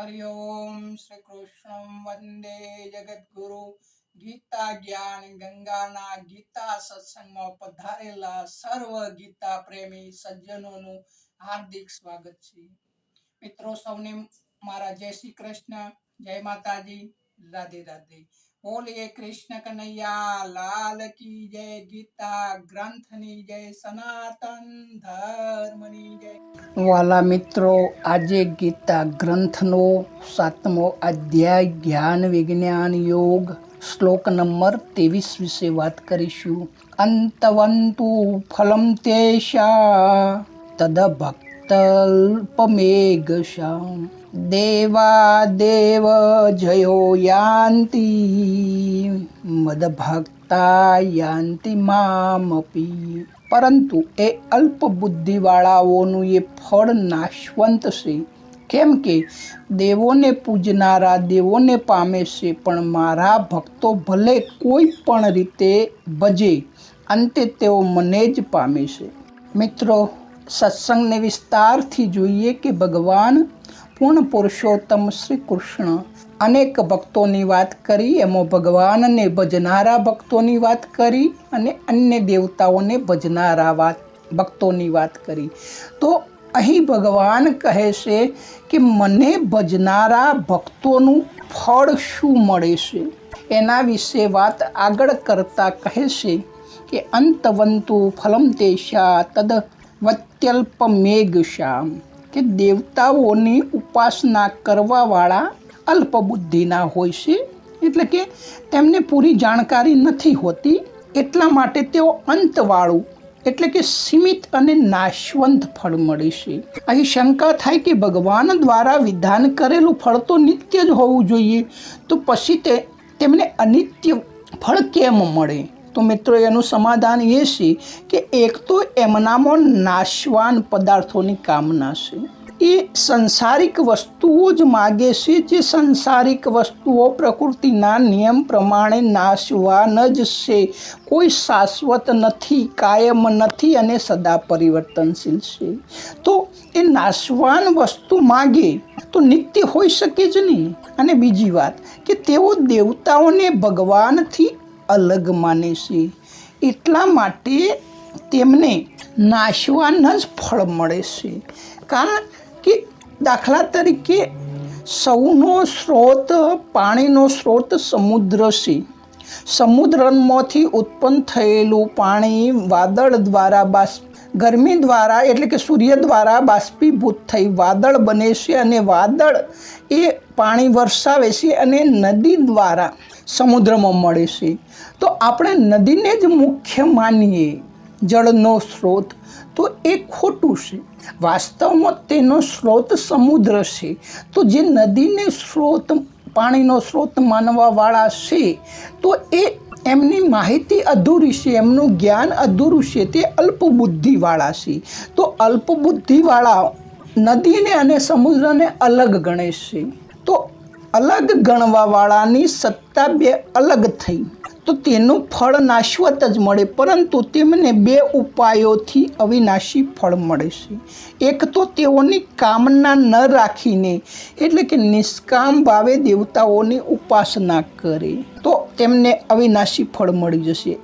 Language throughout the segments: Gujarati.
હરિ ઓમ શ્રી કૃષ્ણ વંદે ગીતા જ્ઞાન ગંગાના ગીતા સત્સંગમાં પધારેલા સર્વ ગીતા પ્રેમી સજ્જનોનું હાર્દિક સ્વાગત છે મિત્રો સૌને મારા જય શ્રી કૃષ્ણ જય માતાજી રાધે રાધે બોલીએ કૃષ્ણ કનૈયા લાલ કી જય ગીતા ગ્રંથની જય સનાતન ધર્મની જય વાલા મિત્રો આજે ગીતા ગ્રંથનો સાતમો અધ્યાય જ્ઞાન વિજ્ઞાન યોગ શ્લોક નંબર ત્રેવીસ વિશે વાત કરીશું અંતવંતુ ફલમ તેષા તદ ભક્તલ્પમેઘશામ દેવા દેવ જયો યાંતિ. મદભક્તા યાંતિ મામપી પરંતુ એ અલ્પ બુદ્ધિવાળાઓનું એ ફળ નાશવંત છે. કેમ કે દેવોને પૂજનારા દેવોને પામે છે, પણ મારા ભક્તો ભલે કોઈ પણ રીતે ભજે, અંતે તેઓ મને જ પામે છે. મિત્રો, સત્સંગને વિસ્તારથી જોઈએ કે ભગવાન પૂર્ણ પુરુષોત્તમ શ્રી કૃષ્ણ અનેક ભક્તોની વાત કરી, એમાં ભગવાનને ભજનારા ભક્તોની વાત કરી અને અન્ય દેવતાઓને ભજનારા વાત, ભક્તોની વાત કરી. તો અહીં ભગવાન કહે છે કે મને ભજનારા ભક્તોનું ફળ શું મળે છે? એના વિશે વાત આગળ કરતા કહે છે કે, અંતવંતુ ફલમ તેશા તદ વત્યલ્પ મેઘશ્યામ કે દેવતાઓની ઉપાસના કરવાવાળા અલ્પબુદ્ધિના હોય છે, એટલે કે તેમને પૂરી જાણકારી નથી હોતી, એટલા માટે તેઓ અંતવાળું, એટલે કે સીમિત અને નાશવંત ફળ મળે છે. અહીં શંકા થાય કે ભગવાન દ્વારા વિધાન કરેલું ફળ તો નિત્ય જ હોવું જોઈએ, તો પછી તે, તેમને અનિત્ય ફળ કેમ મળે? તો મિત્રો, એનું સમાધાન એ છે કે એક તો એમનામાં નાશવાન પદાર્થોની કામના છે. એ સંસારિક વસ્તુઓ જ માગે છે, જે સંસારિક વસ્તુઓ પ્રકૃતિના નિયમ પ્રમાણે નાશવાન જ છે. કોઈ શાશ્વત નથી, કાયમ નથી અને સદા પરિવર્તનશીલ છે. તો એ નાશવાન વસ્તુ માગે તો નિત્ય હોઈ શકે જ નહીં. અને બીજી વાત કે તેઓ દેવતાઓને ભગવાનથી અલગ માને છે. એટલા માટે તેમને નાશવાન જ ફળ મળે છે. કારણ કે દાખલા તરીકે, સૌનો સ્ત્રોત પાણીનો સ્ત્રોત સમુદ્ર છે. સમુદ્રમાંથી ઉત્પન્ન થયેલું પાણી વાદળ દ્વારા બાષ્પ, ગરમી દ્વારા એટલે કે સૂર્ય દ્વારા બાષ્પીભૂત થઈ વાદળ બને છે અને વાદળ એ પાણી વરસાવે છે અને નદી દ્વારા સમુદ્રમાં મળે છે. તો આપણે નદીને જ મુખ્ય માનીએ જળનો સ્ત્રોત તો એ ખોટું છે. વાસ્તવમાં તેનો સ્ત્રોત સમુદ્ર છે. તો જે નદીને સ્ત્રોત પાણીનો સ્ત્રોત માનવાવાળા છે, તો એ એમની માહિતી અધૂરી છે, એમનું જ્ઞાન અધૂરું છે, તે અલ્પબુદ્ધિવાળા છે. તો અલ્પબુદ્ધિવાળા નદીને અને સમુદ્રને અલગ ગણે છે. તો અલગ ગણવાવાળાની સત્તા બે અલગ થઈ. તો તેનું ફળ નાશવત જ મળે, પરંતુ તેમને બે ઉપાયોથી અવિનાશી ફળ મળે છે. એક તો તેઓની કામના ન રાખીને, એટલે કે નિષ્કામ ભાવે દેવતાઓની ઉપાસના કરે, તો તેમને અવિનાશી ફળ મળી જશે.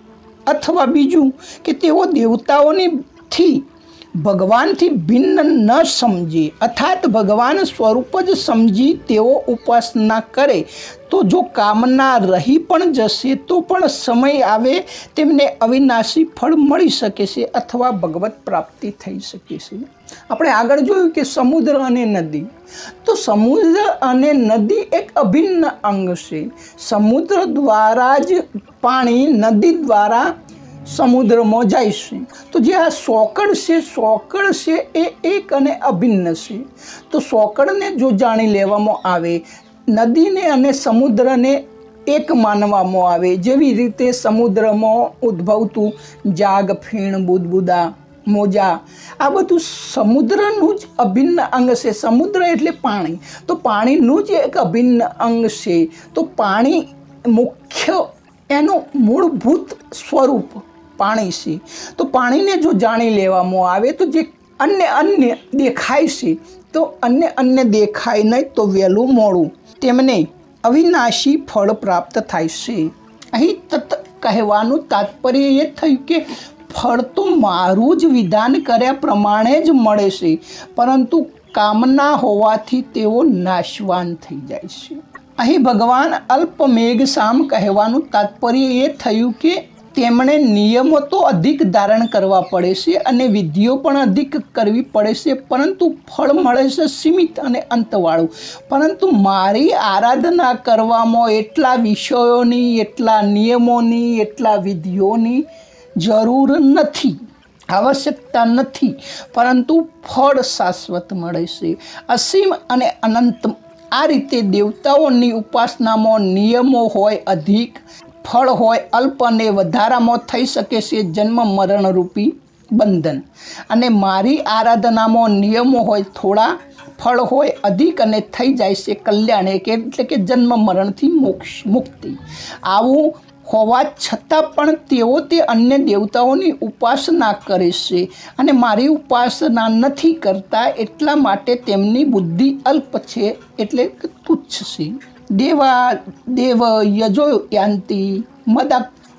અથવા બીજું કે તેઓ દેવતાઓની થી ભગવાનથી ભિન્ન ન સમજી અર્થાત ભગવાન સ્વરૂપ જ સમજી તેઓ ઉપાસના કરે. તો જો કામના રહી પણ જશે, તો પણ સમય આવે, તેમને અવિનાશી ફળ મળી શકે છે અથવા ભગવત પ્રાપ્તિ થઈ શકે છે. આપણે આગળ જોયું કે સમુદ્ર અને નદી. તો સમુદ્ર અને નદી એક અભિન્ન અંગ છે. સમુદ્ર દ્વારા જ પાણી નદી દ્વારા સમુદ્રમાં જઈશું તો જે આ સોકળ છે સોકળ છે એ એક અને અભિન્ન છે. તો સોકળને જો જાણી લેવામાં આવે, નદીને અને સમુદ્રને એક માનવામાં આવે, જેવી રીતે સમુદ્રમાં ઉદ્ભવતું જાગ, ફીણ, બુદબુદા, મોજા, આ બધું સમુદ્રનું જ અભિન્ન અંગ છે. સમુદ્ર એટલે પાણી. તો પાણીનું જ એક અભિન્ન અંગ છે. તો પાણી મુખ્ય એનું મૂળભૂત સ્વરૂપ પાણી છે. તો પાણીને જો જાણી લેવામાં આવે તો જે અન્ય અન્ય દેખાય છે, તો અન્ય અન્ય દેખાય નહીં તો વહેલું મોડું. તેમને અવિનાશી ફળ પ્રાપ્ત થાય છે. અહીં તત કહેવાનું તાત્પર્ય એ થયું કે ફળ તો મારું જ વિધાન કર્યા પ્રમાણે જ મળે છે, પરંતુ કામના હોવાથી તેઓ નાશવાન થઈ જાય છે. અહીં ભગવાન અલ્પમેઘ સામ કહેવાનું તાત્પર્ય એ થયું કે તેમણે નિયમો તો અધિક ધારણ કરવા પડે છે અને વિધિઓ પણ અધિક કરવી પડે છે, પરંતુ ફળ મળે છે સીમિત અને અંતવાળું. પરંતુ મારી આરાધના કરવામાં એટલા વિષયોની, એટલા નિયમોની, એટલા વિધિઓની જરૂર નથી, આવશ્યકતા નથી, પરંતુ ફળ શાશ્વત મળે છે. અસીમ અને અનંત આ રીતે દેવતાઓની ઉપાસનામાં નિયમો હોય અધિક ફળ હોય, અલ્પ અને વધારામાં થઈ શકે છે જન્મ મરણરૂપી બંધન. અને મારી આરાધનામાં નિયમો હોય, થોડા ફળ હોય, અધિક અને થઈ જાય છે કલ્યાણ એટલે કે જન્મ મરણથી મોક્ષ, મુક્તિ. આવું હોવા છતાં પણ તેઓ તે અન્ય દેવતાઓની ઉપાસના કરે છે. અને મારી ઉપાસના નથી કરતા એટલા માટે તેમની બુદ્ધિ અલ્પ છે એટલે તુચ્છ છે. દેવા, દેવ યજો યાંતિ, મદ,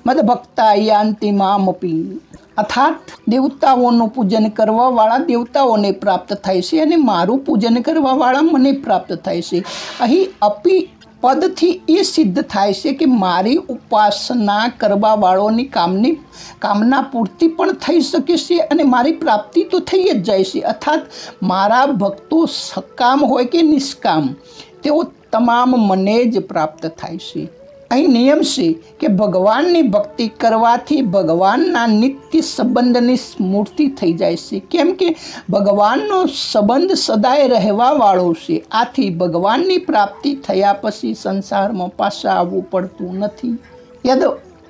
મદભક્તા યાંતિ મામપી અર્થાત દેવતાઓનું પૂજન કરવાવાળા દેવતાઓને પ્રાપ્ત થાય છે અને મારું પૂજન કરવાવાળા મને પ્રાપ્ત થાય છે. અહીં અપી પદથી એ સિદ્ધ થાય છે કે મારી ઉપાસના કરવાવાળોની કામની, કામના પૂર્તિ પણ થઈ શકે છે અને મારી પ્રાપ્તિ તો થઈ જ જાય છે. અર્થાત મારા ભક્તો સકામ હોય કે નિષ્કામ, તેઓ તમામ મને જ પ્રાપ્ત થાય છે. અહીં નિયમ છે કે ભગવાનની ભક્તિ કરવાથી ભગવાનના નિત્ય સંબંધની સ્મૂર્તિ થઈ જાય છે. કેમ કે ભગવાનનો સંબંધ સદાય રહેવાવાળો છે. આથી ભગવાનની પ્રાપ્તિ થયા પછી સંસારમાં પાછા આવવું પડતું નથી. યદ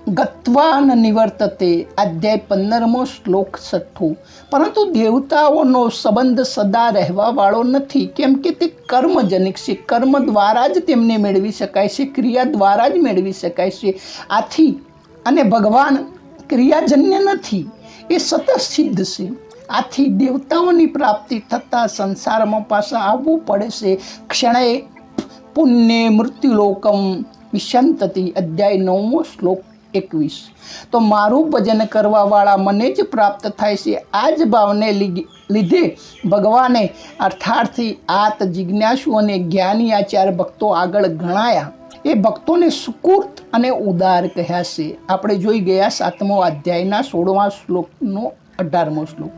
ગત્વા ન નિવર્તતે અધ્યાય પંદરમો શ્લોક છઠ્ઠું. પરંતુ દેવતાઓનો સંબંધ સદા રહેવાવાળો નથી, કેમ કે તે કર્મજનિક છે. કર્મ દ્વારા જ તેમને મેળવી શકાય છે, ક્રિયા દ્વારા જ મેળવી શકાય છે. આથી અને ભગવાન ક્રિયાજન્ય નથી, એ સતત સિદ્ધ છે. આથી દેવતાઓની પ્રાપ્તિ થતાં સંસારમાં પાછા આવવું પડે છે. ક્ષણે પુણ્ય મૃત્યુલોકમ વિશંતતી, અધ્યાય નવમો શ્લોક. એકવીસ. તો મારું ભજન કરવાવાળા મને જ પ્રાપ્ત થાય છે. આ જ ભાવને લીધે ભગવાને અર્થાર્થી આત જિજ્ઞાસુ અને જ્ઞાની આ ભક્તો આગળ ગણાયા. એ ભક્તોને સુકૃત અને ઉદાર કહ્યા છે. આપણે જોઈ ગયા સાતમો અધ્યાયના સોળમા શ્લોકનો અઢારમો શ્લોક.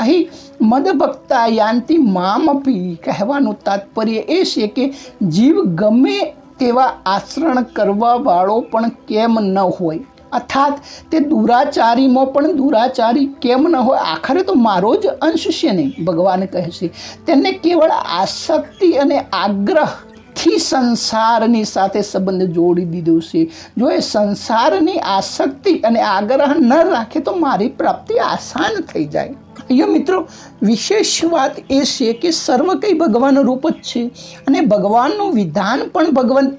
અહીં મદભક્તા યાંતિ મામપી કહેવાનું તાત્પર્ય એ છે કે જીવ ગમે તેવા આચરણ કરવાવાળો પણ કેમ ન હોય? અર્થાત, તે દુરાચારીમાં પણ દુરાચારી કેમ ન હોય? આખરે તો મારો જ અંશ છે નહીં ભગવાન કહે છે. તેને કેવળ આસક્તિ અને આગ્રહથી સંસારની સાથે સંબંધ જોડી દીધો છે. જો એ સંસારની આસક્તિ અને આગ્રહ ન રાખે તો મારી પ્રાપ્તિ આસાન થઈ જાય. અહીંયા મિત્રો, વિશેષ વાત એ છે કે સર્વ કંઈ ભગવાન રૂપ જ છે અને ભગવાનનું વિધાન પણ ભગવાન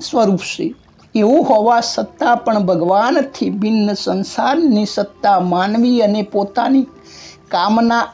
સ્વરૂપ છે. એવું હોવા છતાં પણ ભગવાનથી ભિન્ન સંસારની સત્તા માનવી અને પોતાની કામના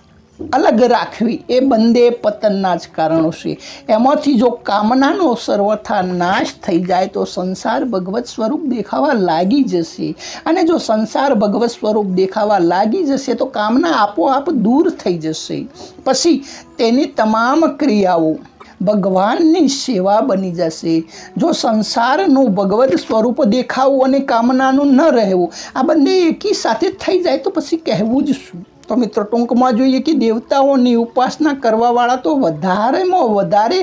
અલગ રાખવી એ બંને પતનના જ કારણો છે. એમાંથી જો કામનાનો સર્વથા નાશ થઈ જાય તો સંસાર ભગવત સ્વરૂપ દેખાવા લાગી જશે. અને જો સંસાર ભગવત સ્વરૂપ દેખાવા લાગી જશે તો કામના આપોઆપ દૂર થઈ જશે. પછી તેની તમામ ક્રિયાઓ ભગવાનની સેવા બની જશે. જો સંસારનું ભગવત સ્વરૂપ દેખાવું અને કામનાનું ન રહેવું, આ બંને એકી સાથે થઈ જાય તો પછી કહેવું જ શું? તો મિત્રો ટૂંકમાં જોઈએ કે દેવતાઓની ઉપાસના કરવાવાળા તો વધારેમાં વધારે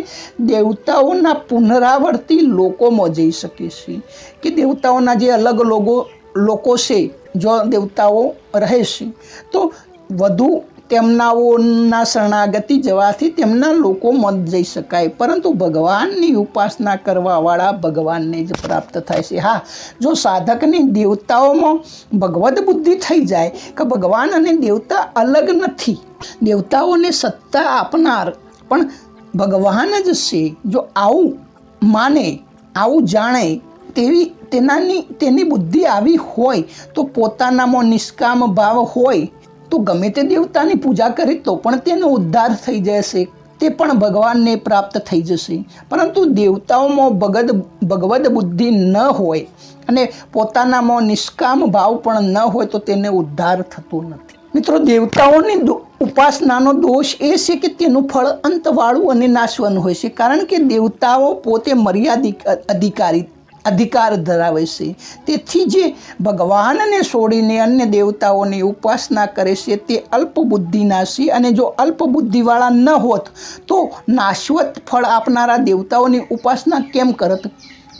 દેવતાઓના પુનરાવર્તી લોકોમાં જઈ શકે છે. કે દેવતાઓના જે અલગ લોકો લોકો છે, જો દેવતાઓ રહે છે. તો વધુ તેમનાઓના શરણાગતિ જવાથી તેમના લોકો મત જઈ શકાય. પરંતુ ભગવાનની ઉપાસના કરવાવાળા ભગવાનને જ પ્રાપ્ત થાય છે. હા, જો સાધકની દેવતાઓમાં ભગવદ્ બુદ્ધિ થઈ જાય કે ભગવાન અને દેવતા અલગ નથી. દેવતાઓને સત્તા આપનાર પણ ભગવાન જ છે. જો આવું માને, આવું જાણે, તેવી, તેનાની, તેની બુદ્ધિ આવી હોય, તો પોતાનામાં નિષ્કામ ભાવ હોય તો ગમે તે દેવતાની પૂજા કરે તો પણ તેનો ઉદ્ધાર થઈ જશે, તે પણ ભગવાનને પ્રાપ્ત થઈ જશે. પરંતુ દેવતાઓમાં ભગદ, ભગવદ બુદ્ધિ ન હોય અને પોતાનામાં નિષ્કામ ભાવ પણ ન હોય તો તેને ઉદ્ધાર થતો નથી. મિત્રો, દેવતાઓની ઉપાસનાનો દોષ એ છે કે તેનું ફળ અંતવાળું અને નાશવાનું હોય છે. કારણ કે દેવતાઓ પોતે મર્યાદિક અધિકારી અધિકાર ધરાવે છે. તેથી જે ભગવાનને છોડીને અન્ય દેવતાઓની ઉપાસના કરે છે તે અલ્પબુદ્ધિના છે અને જો અલ્પબુદ્ધિવાળા ન હોત તો નાશવત ફળ આપનારા દેવતાઓની ઉપાસના કેમ કરત?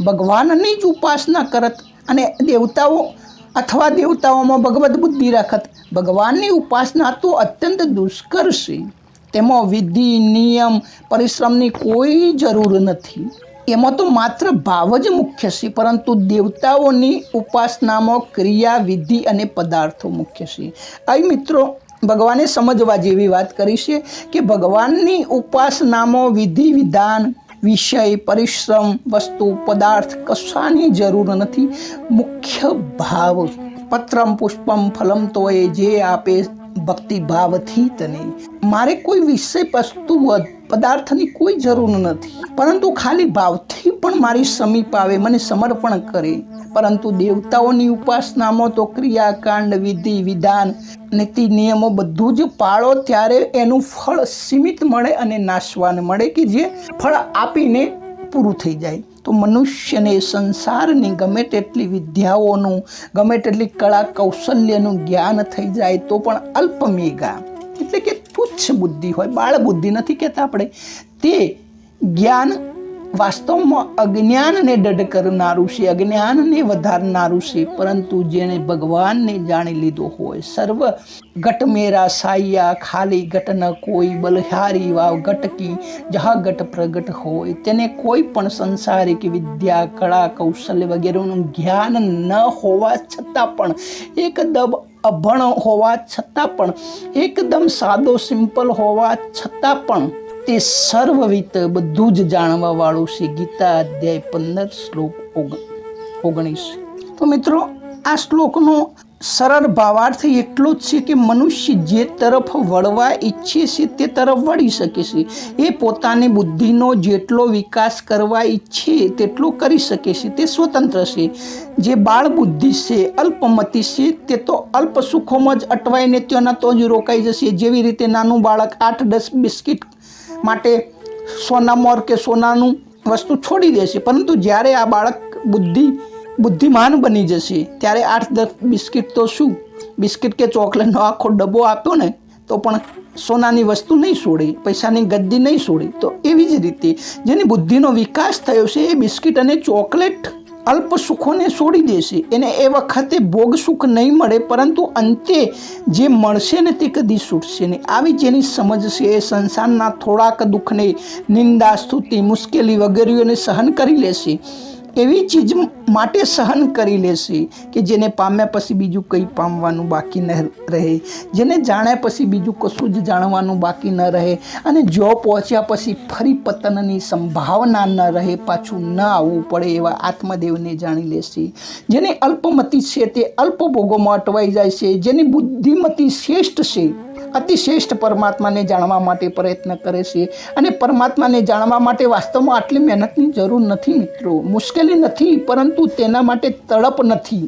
ભગવાનની જ ઉપાસના કરત અને દેવતાઓ અથવા દેવતાઓમાં ભગવદ્ બુદ્ધિ રાખત. ભગવાનની ઉપાસના તો અત્યંત દુષ્કર છે. તેમાં વિધિ, નિયમ, પરિશ્રમની કોઈ જરૂર નથી. એમાં તો માત્ર ભાવ જ મુખ્ય છે, પરંતુ દેવતાઓની ઉપાસનામાં ક્રિયા વિધિ અને પદાર્થો મુખ્ય છે. અહીં મિત્રો, ભગવાને સમજવા જેવી વાત કરી છે કે ભગવાનની ઉપાસનામાં વિધિ, વિધાન, વિષય, પરિશ્રમ, વસ્તુ, પદાર્થ કશાની જરૂર નથી. મુખ્ય ભાવ પત્રમ, પુષ્પમ, ફલમ તો એ જે આપે ભક્તિ ભાવથી તને મારે કોઈ વિષય વસ્તુ પદાર્થની કોઈ જરૂર નથી. પરંતુ ખાલી ભાવથી પણ મારી સમીપ આવે, મને સમર્પણ કરે. પરંતુ દેવતાઓની ઉપાસનામાં તો ક્રિયાકાંડ, વિધિ, વિધાન, નીતિ, નિયમો બધું જ પાળો ત્યારે એનું ફળ સીમિત મળે અને નાશવાન મળે કે જે ફળ આપીને પૂરું થઈ જાય. તો મનુષ્યને સંસારની ગમે તેટલી વિદ્યાઓનું, ગમે તેટલી કળા કૌશલ્યનું જ્ઞાન થઈ જાય તો પણ અલ્પમેઘા એટલે કે તુચ્છ બુદ્ધિ હોય, બાળ બુદ્ધિ નથી કહેતા આપણે. તે જ્ઞાન વાસ્તવમાં અજ્ઞાનને દઢ કરનારું છે, અજ્ઞાનને વધારનારું છે, પરંતુ જેણે ભગવાનને જાણી લીધો હોય, સર્વ ઘટમેરા સાયા, ખાલી ગટ ન કોઈ, બલહારી વાવ ગટકી જહા ગટ પ્રગટ હોય, તેને કોઈ પણ સંસારિક વિદ્યા, કળા, કૌશલ્ય વગેરેનું જ્ઞાન ન હોવા છતાં પણ એકદમ અભણ હોવા છતાં પણ, એકદમ સાદો સિમ્પલ હોવા છતાં પણ તે સર્વવિત બધું જ જાણવા વાળું છે. ગીતા અધ્યાય પંદર શ્લોક ઓગણ ઓગણીસ. તો મિત્રો, આ શ્લોકનો સરળ ભાવાર્થ એટલો જ છે કે મનુષ્ય જે તરફ વળવા ઈચ્છે છે તે તરફ વળી શકે છે. એ પોતાની બુદ્ધિનો જેટલો વિકાસ કરવા ઈચ્છે તેટલો કરી શકે છે. તે સ્વતંત્ર છે. જે બાળ બુદ્ધિ છે, અલ્પમતી છે, તે તો અલ્પ સુખોમાં જ અટવાઈને ત્યાંના તો જ રોકાઈ જશે. જેવી રીતે નાનું બાળક આઠ, દસ બિસ્કિટ માટે સોનામોર કે સોનાનું વસ્તુ છોડી દેશે પરંતુ જ્યારે આ બાળક બુદ્ધિ બુદ્ધિમાન બની જશે. ત્યારે આઠ, દસ બિસ્કિટ તો શું? બિસ્કિટ કે ચોકલેટનો આખો ડબ્બો આપ્યો ને, તો પણ સોનાની વસ્તુ નહીં છોડે પૈસાની ગદ્દી નહીં છોડે તો એવી જ રીતે જેની બુદ્ધિનો વિકાસ થયો છે, એ બિસ્કિટ અને ચોકલેટ અલ્પ સુખોને છોડી દેશે. એને એ વખતે ભોગ સુખ નહીં મળે, પરંતુ અંતે જે મળશે ને તે કદી છૂટશે નહીં. આવી જેની સમજ છે, એ સંસારના થોડાક દુઃખને, નિંદા, સ્તુતિ, મુશ્કેલી વગેરેઓને સહન કરી લેશે. એવી ચીજ માટે સહન કરી લેશે કે જેને પામ્યા પછી બીજું કંઈ પામવાનું બાકી ન રહે. જેને જાણ્યા પછી બીજું કશું જ જાણવાનું બાકી ન રહે. અને જો પહોંચ્યા પછી ફરી પતનની સંભાવના ન રહે, પાછું ન આવવું પડે એવા આત્મદેવને જાણી લેશે. જેની અલ્પમતી છે તે અલ્પ ભોગોમાં અટવાઈ જાય છે. જેની બુદ્ધિમતી શ્રેષ્ઠ છે, અતિશ્રેષ્ઠ પરમાત્માને જાણવા માટે પ્રયત્ન કરે છે. અને પરમાત્માને જાણવા માટે વાસ્તવમાં આટલી મહેનતની જરૂર નથી મિત્રો. મુશ્કેલી નથી પરંતુ તેના માટે તડપ નથી.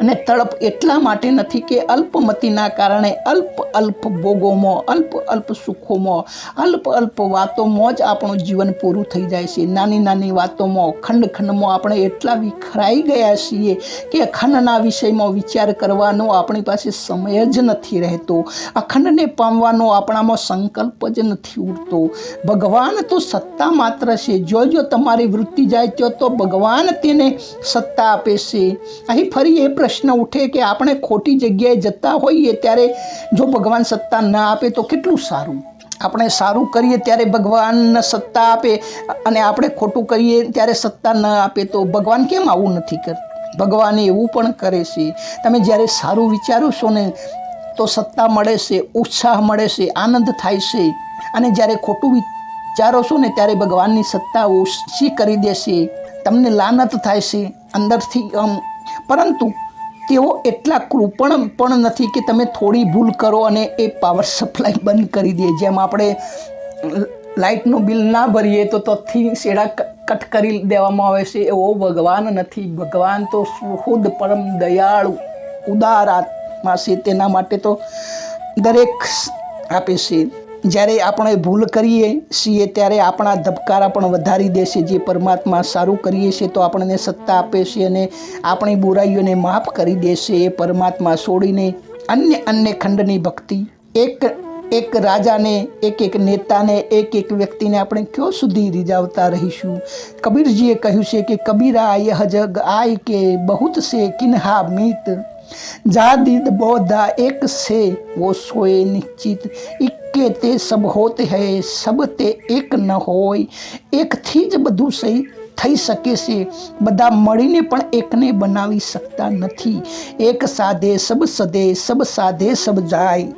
અને તડપ એટલા માટે નથી કે અલ્પમતીના કારણે અલ્પ અલ્પ ભોગોમાં, અલ્પ અલ્પ સુખોમાં, અલ્પ અલ્પ વાતોમાં જ આપણું જીવન પૂરું થઈ જાય છે. નાની નાની વાતોમાં, ખંડ ખંડમાં આપણે એટલા વિખરાઈ ગયા છીએ કે અખંડના વિષયમાં વિચાર કરવાનો આપણી પાસે સમય જ નથી રહેતો. અખંડને પામવાનો આપણામાં સંકલ્પ જ નથી ઉઠતો ભગવાન તો સત્તા માત્ર છે. જો જો તમારી વૃત્તિ જાય તો ભગવાન તેને સત્તા આપે છે. અહીં ફરી એ પ્રશ્ન ઉઠે કે આપણે ખોટી જગ્યાએ જતા હોઈએ ત્યારે જો ભગવાન સત્તા ન આપે તો કેટલું સારું? આપણે સારું કરીએ ત્યારે ભગવાન સત્તા આપે અને આપણે ખોટું કરીએ ત્યારે સત્તા ન આપે તો ભગવાન કેમ આવું નથી કરતું ભગવાન એવું પણ કરે છે. તમે જ્યારે સારું વિચારો ને, તો સત્તા મળે છે, ઉત્સાહ મળે છે, આનંદ થાય છે. અને જ્યારે ખોટું વિચારો છો ને, ત્યારે ભગવાનની સત્તા ઓછી કરી દેશે તમને લાનત થાય છે. અંદરથી આમ પરંતુ તેઓ એટલા કૃપણ પણ નથી કે તમે થોડી ભૂલ કરો અને એ પાવર સપ્લાય બંધ કરી દે. જેમ આપણે લાઇટનું બિલ ના ભરીએ તો તથી શેડા કટ કરી દેવામાં આવે છે. એવો ભગવાન નથી. ભગવાન તો શુદ્ધ પરમ દયાળુ, ઉદાર આત્મા છે. તેના માટે તો દરેક આપે છે. જ્યારે આપણે ભૂલ કરીએ છીએ ત્યારે આપણા ધબકારા પણ વધારી દેશે જે પરમાત્મા સારું કરીએ છીએ તો આપણને સત્તા આપે છે અને આપણી બુરાઈઓને માફ કરી દેશે એ પરમાત્મા છોડીને અન્ય અન્ય ખંડની ભક્તિ. એક એક રાજાને, એક એક નેતાને, એક એક વ્યક્તિને આપણે ક્યાં સુધી રીઝાવતા રહીશું? કબીરજીએ કહ્યું છે કે, કબીરા યહ જગ આય કે બહુત સે કિન્હા મીત. જાદીદ બોધા એક સે વો સોએ નિશ્ચિત ઇક્કે તે સબ હોત હૈ સબ તે એક ન હોય એકથી જ બધું સહી થઈ શકે છે બધા મળીને પણ એકને બનાવી શકતા નથી એક સાધે સબ સદે સબ સાધે સબ જાય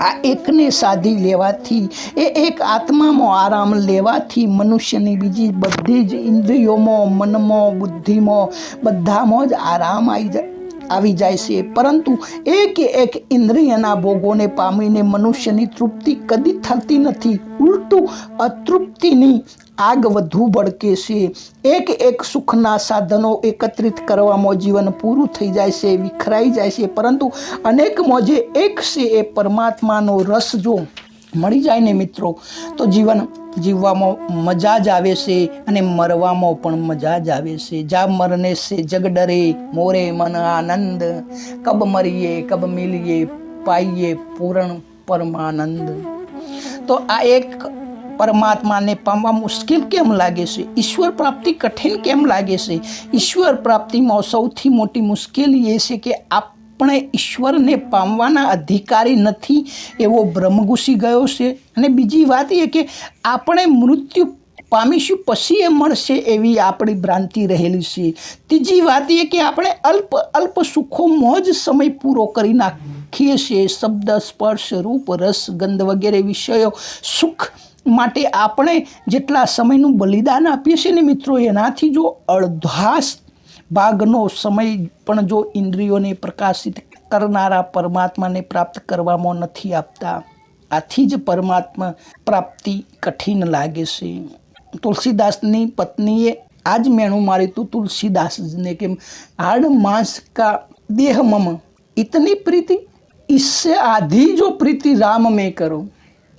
આ એકને સાધી લેવાથી એ એક આત્મામાં આરામ લેવાથી મનુષ્યની બીજી બધી જ ઇન્દ્રિયોમાં મનમાં બુદ્ધિમાં બધામાં જ આરામ આવી જાય આવી જાય છે. પરંતુ એક એક ઇન્દ્રિયના ભોગોને પામીને મનુષ્યની તૃપ્તિ કદી થતી નથી. ઉલટું અતૃપ્તિની આગ વધુ ભડકે છે. એક એક સુખના સાધનો એકત્રિત કરવામાં જીવન પૂરું થઈ જાય છે, વિખરાઈ જાય છે. પરંતુ અનેક મોજે એક છે એ પરમાત્માનો રસ જો મળી જાય ને મિત્રો, તો જીવન જીવવામાં મજા જ આવે છે અને મરવામાં પણ મજા જ આવે છે. જા મરને છે જગ ડરે, મોરે મન આનંદ. કબ મરીએ, કબ મિલીએ, પાઈએ પૂરણ પરમાનંદ. તો આ એક પરમાત્માને પામવા મુશ્કેલ કેમ લાગે છે? ઈશ્વર પ્રાપ્તિ કઠિન કેમ લાગે છે? ઈશ્વર પ્રાપ્તિમાં સૌથી મોટી મુશ્કેલી એ છે કે આપણે ઈશ્વરને પામવાના અધિકારી નથી એવો ભ્રમ ઘૂસી ગયો છે. અને બીજી વાત એ કે આપણે મૃત્યુ પામીશું પછી એ મળશે એવી આપણી ભ્રાંતિ રહેલી છે. ત્રીજી વાત એ કે આપણે અલ્પ અલ્પ સુખોમાં જ સમય પૂરો કરી નાખીએ છીએ. શબ્દ, સ્પર્શ, રૂપ, રસ, ગંધ વગેરે વિષયો સુખ માટે આપણે જેટલા સમયનું બલિદાન આપીએ છીએ ને મિત્રો, એનાથી જો અડધાસ ભાગનો સમય પણ જો ઇન્દ્રિયોને પ્રકાશિત કરનારા પરમાત્માને પ્રાપ્ત કરવામાં નથી આપતા, આથી જ પરમાત્મા પ્રાપ્તિ કઠિન લાગે છે. તુલસીદાસની પત્નીએ આજ જ મેણું માર્યું તું તુલસીદાસને કે હાડ માંસ કા દેહ મમ? ઇતની પ્રીતિ? ઈસે આધી જો પ્રીતિ રામ મેં કરો?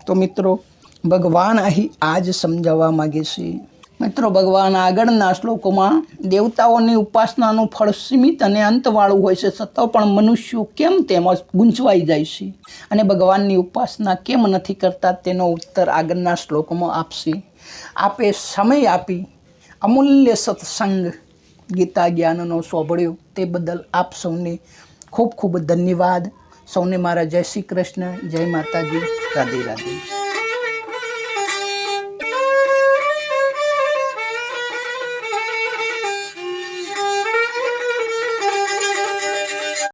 તો મિત્રો, ભગવાન અહીં આજ સમજાવવા માગે છે. મિત્રો, ભગવાન આગળના શ્લોકોમાં દેવતાઓની ઉપાસનાનું ફળ સીમિત અને અંતવાળું હોય છે છતાં પણ મનુષ્યો કેમ તેમાં ગૂંચવાઈ જાય છે? અને ભગવાનની ઉપાસના કેમ નથી કરતા તેનો ઉત્તર આગળના શ્લોકોમાં આપશે. આપે સમય આપી અમૂલ્ય સત્સંગ ગીતા જ્ઞાનનો સોંભળ્યો તે બદલ આપ સૌને ખૂબ ખૂબ ધન્યવાદ. સૌને મારા જય શ્રી કૃષ્ણ, જય માતાજી. રાધે રાધે.